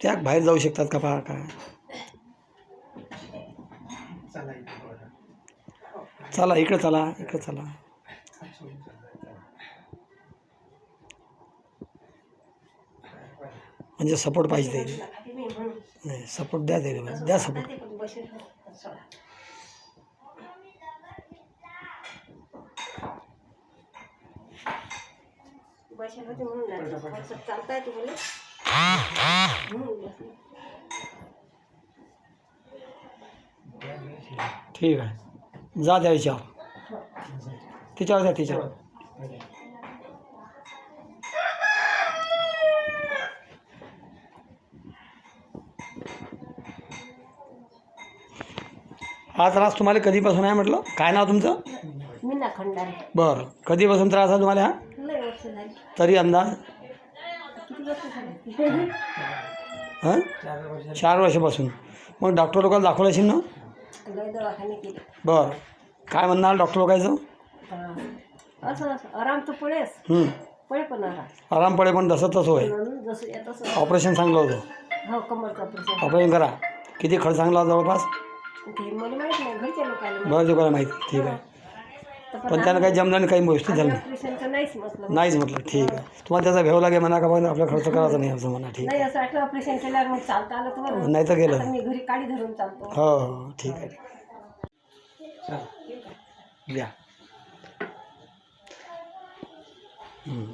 त्या बाहेर जाऊ शकतात का पहा काय? चला इकडे चला इकडे चला. म्हणजे सपोर्ट पाहिजे ते नाही सपोर्ट द्या ते द्या सपोर्ट चालताय तुम्हाला ठीक आहे. जा त्या विचार. तिच्यावर जा तिच्यावर. हा त्रास तुम्हाला कधीपासून आहे म्हटलं? काय नाव तुमचं? मीना खंडारे. बरं. कधीपासून त्रास आहे तुम्हाला हा? तरी अंदाज हां? चार वर्षापासून. मग डॉक्टर लोकांना दाखवलं असेल ना? बरं. काय म्हणणार डॉक्टर लोकांचं. असं असं आराम तर पडेस हं. पळे पण आराम आराम पडे पण तसं तसं होय जसं येत ऑपरेशन चांगलं होतं. हो कमरचा ऑपरेशन ऑपरेशन करा. किती खर्च चांगला होता जवळपास? ते मला माहीत नाही घरच्या लोकांना माहीत. बरं माहिती? ठीक आहे. पण त्यांना काही जमलं नाही काही गोष्टी झाल्या नाही. नाहीच म्हटलं ठीक आहे. तुम्हाला त्याचा भेव लागे म्हणा का पण आपला खर्च करायचा नाही असं म्हणा ठीक बरं. नाही तर गेलं. चालतो. हो हो ठीक आहे ठीक आहे. हं.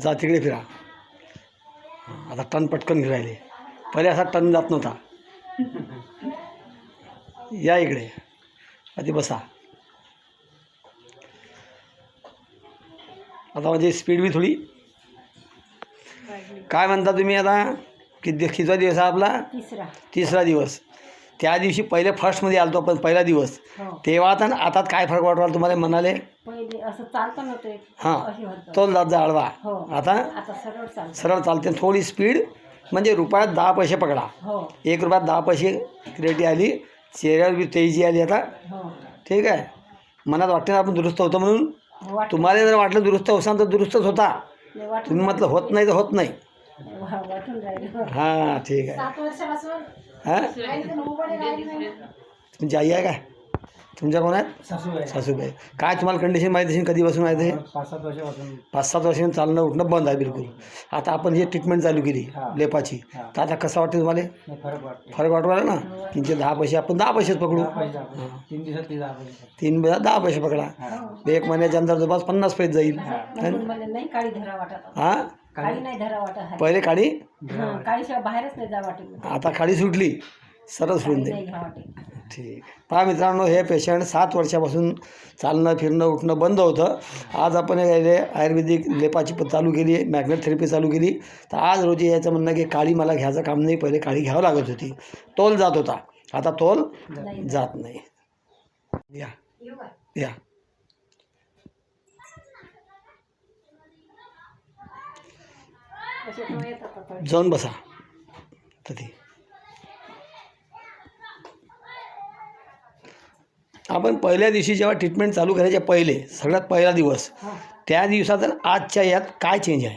जा तिकडे फिरा. हं, आता टन पटकन फिरायले. पहिले असा टन जात नव्हता. या इकडे. आधी बसा. आता माझी स्पीड बी थोडी. काय म्हणता तुम्ही आता? किती कितवा दिवस आहे आपला? तिसरा. तिसरा दिवस. त्या दिवशी पहिले फर्स्टमध्ये आलतो आपण पहिला दिवस. हो. तेव्हा आता आता काय फरक वाटला तुम्हाला म्हणाले? हां. तो जात जा आळवा. हो. आता सरळ चालतं. थोडी स्पीड म्हणजे रुपयात दहा पैसे पकडा. हो. एक रुपयात दहा पैसे क्रेटी आली चेहऱ्यावर बी तेजी आली आता. ठीक आहे. मनात वाटते ना आपण दुरुस्त होतो म्हणून? तुम्हाला जर वाटलं दुरुस्त होसान तर दुरुस्तच होता. तुम्ही म्हटलं होत नाही तर होत नाही. हां ठीक आहे. हां. तुमची आई आहे काय तुमच्या कोण आहेत सासूबाई. सासूबाई. काय तुम्हाला कंडिशन माहिती असेल कधीपासून माहिती आहे पाच सात वर्षापासून. पाच सात वर्षांनी चालणं उठणं बंद आहे बिलकुल. आता आपण जे ट्रीटमेंट चालू केली हा. लेपाची. हा. तर आता कसं वाटतं तुम्हाला? नाही फरक वाटते फरक वाटू राहिला ना? तीनशे दहा पैसे आपण दहा पैसेच पकडू. दहा पैसे आपण. तीन दिवसात ते दहा पैसे तीन वेळा दहा पैसे पकडा. हा. एक महिन्याच्या अंतर जवळपास पन्नास पैसे जाईल. म्हणून मला नाही काळी धरा वाटत. हां? काळी नाही धरा वाटत आहे. पहिले काळी? हं, काळीशिवाय बाहेरच नाही जा वाटत. आता काळी सुटली सरळ सोडून दे. नाही घ्या वाटत. ठीक. पहा मित्रांनो हे पेशंट सात वर्षापासून चालणं फिरणं उठणं बंद होतं. आज आपण आयुर्वेदिक लेपाची प- चालू केली मॅग्नेट थेरपी चालू केली तर आज रोजी याचं म्हणणं की काळी मला घ्यायचं काम नाही पहिले काळी घ्यावं लागत होती. तोल जात होता. आता तोल जात नाही. या. या. जाऊन बसा. तिथे आपण पहिल्या दिवशी जेव्हा ट्रीटमेंट चालू करायच्या पहिले सगळ्यात पहिला दिवस हा. त्या दिवसात आजच्या यात काय चेंज आहे?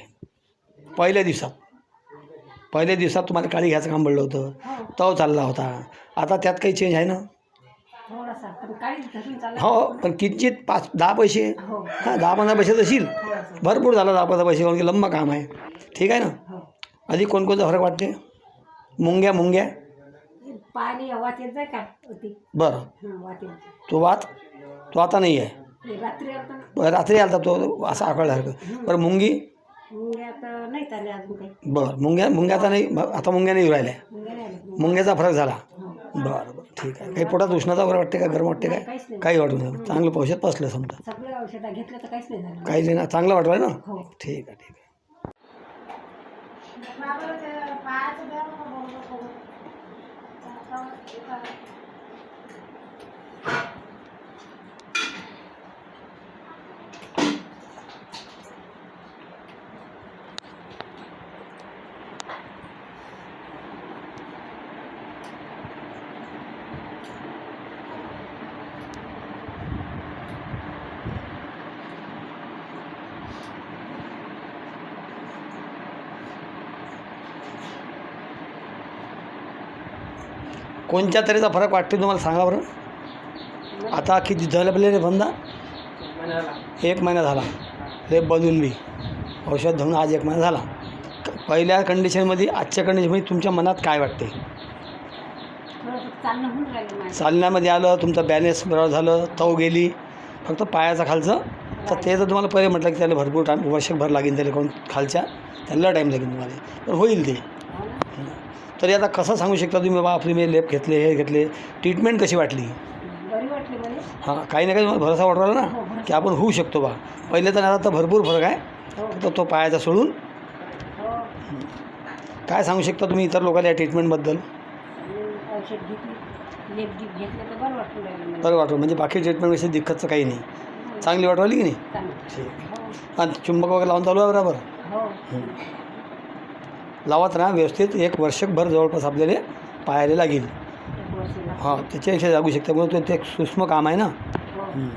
पहिल्या दिवसात. पहिल्या दिवसात तुम्हाला काळी घ्यायचं काम पडलं होतं. हो. तव चालला होता. आता त्यात काही चेंज आहे ना? हो पण किंचित पाच दहा पैसे. हो. हां दहा पंधरा पैसे असेल थोडासा भरपूर झालं दहा पंधरा पैसे कारण की लंबा काम आहे. ठीक आहे ना? हो. अधिक कोणकोणता फरक वाटते? मुंग्या मुंग्या. पाणी वाट येत जाय का? होती. बरं. हं, वाट येत जाय. तो वात? तो आता नाही आहे. हे रात्री बरं, रात्री आलता तो असा आकळल्यासारखं बरं मुंगी? मुंग्या आता नाही चालले अजून काही. बरं मुंग्या मुंग्या आता नाही आता मुंग्या नाही राहिल्या. मुंग्या नाही आल्या. मुंग्याचा फरक झाला. हो. बरं बरं ठीक आहे. काही पोटात उष्णता वगैरे वाटते का? गरम वाटते काय? नाही. काही वाटू नाही. चांगलं औषध पसलं समजा. सगळे औषधं घेतलं तर काहीच नाही झालं. काही नाही ना चांगलं वाटलं ना? हो. ठीक आहे ठीक आहे. 十块 कोणत्या तऱ्हेचा फरक वाटते तुम्हाला सांगा बरं. आता किती झालं आपले रे बंदा एक महिना झाला. रे बनून बी औषध धरून आज एक महिना झाला. पहिल्या कंडिशनमध्ये आजच्या कंडिशनमध्ये तुमच्या मनात काय वाटते चालण्यामध्ये आलं तुमचं बॅलेन्स बरोबर झालं तव गेली. फक्त पायाचा खालचं. तर ते जर तुम्हाला पहिले म्हटलं की त्याला भरपूर टाईम वर्षभर लागेल त्याला कोण खालच्या त्याला टाईम लागेल तुम्हाला. तर होईल ते. तरी आता कसं सांगू शकता तुम्ही बाबा आपली मी लेप घेतले हे घेतले. ट्रीटमेंट कशी वाटली? बरी वाटली मला. हां काही ना काही तुम्हाला भरोसा वाटू राहिला ना की आपण होऊ शकतो बा. पहिले तर आता भरपूर फरक आहे. हो. फक्त तो पायाचा सोडून. हो. काय सांगू शकता तुम्ही इतर लोकांना या ट्रीटमेंटबद्दल आणि औषध घेतली लेप गिप घेतलं तर बरं मला. बरं वाटलं म्हणजे बाकी ट्रीटमेंटपेक्षा दिक्कतचं काही नाही. चांगली वाटू राहिली की नाही? चांगलं. ठीक. हो. आणि चुंबक वगैरे लावून चालू आहे बरोबर? हो. लावत राहा व्यवस्थित एक वर्षभर जवळपास आपल्याला पाहायला लागेल. हां त्याच्यापेक्षा जागू शकता. म्हणून ते एक सूक्ष्म काम आहे ना. हं.